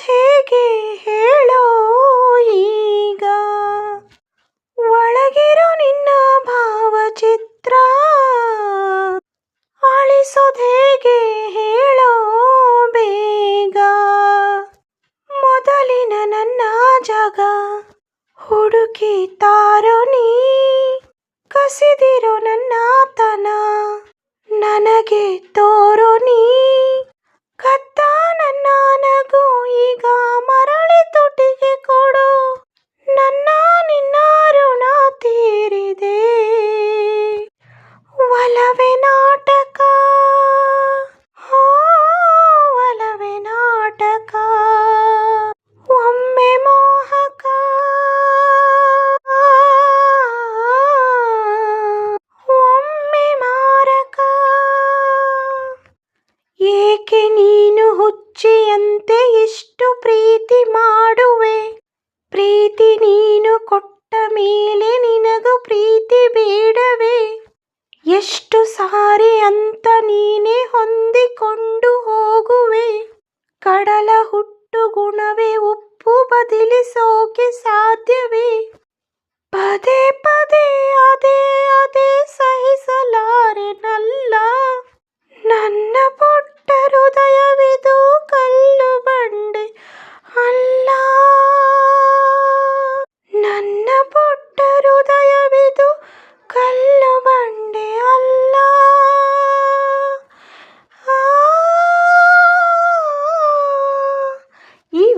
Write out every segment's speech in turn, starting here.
ಹೇಗೆ ಹೇಳೋ ಈಗ? ಒಳಗಿರೋ ನಿನ್ನ ಭಾವಚಿತ್ರ ಅಳಿಸೋದು ಹೇಗೆ ಹೇಳೋ ಬೇಗ? ಮೊದಲಿನ ನನ್ನ ಜಾಗ ಹುಡುಕಿತಾರೋ ನೀ? ಕಸಿದಿರೋ ನನ್ನ ತನ ನನಗೆ ತೋ ಹುಚ್ಚಿಯಂತೆ ಇಷ್ಟು ಪ್ರೀತಿ ಮಾಡುವೆ? ಪ್ರೀತಿ ನೀನು ಕೊಟ್ಟ ಮೇಲೆ ನಿನಗೂ ಪ್ರೀತಿ ಬೇಡವೇ? ಎಷ್ಟು ಸಾರಿ ಅಂತ ನೀನೇ ಹೊಂದಿಕೊಂಡು ಹೋಗುವೆ? ಕಡಲ ಹುಟ್ಟು ಗುಣವೇ ಉಪ್ಪು ಬದಲಿಸೋಕೆ ಸಾಧ್ಯವೇ? ಪದೇ ಪದೇ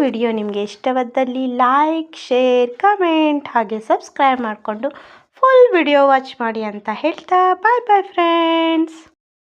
ವಿಡಿಯೋ ನಿಮಗೆ ಇಷ್ಟವಾದಲ್ಲಿ ಲೈಕ್ ಶೇರ್ ಕಮೆಂಟ್ ಹಾಗೆ ಸಬ್ಸ್ಕ್ರೈಬ್ ಮಾಡಿಕೊಂಡು ಫುಲ್ ವಿಡಿಯೋ ವಾಚ್ ಮಾಡಿ ಅಂತ ಹೇಳ್ತಾ ಬಾಯ್ ಬಾಯ್ ಫ್ರೆಂಡ್ಸ್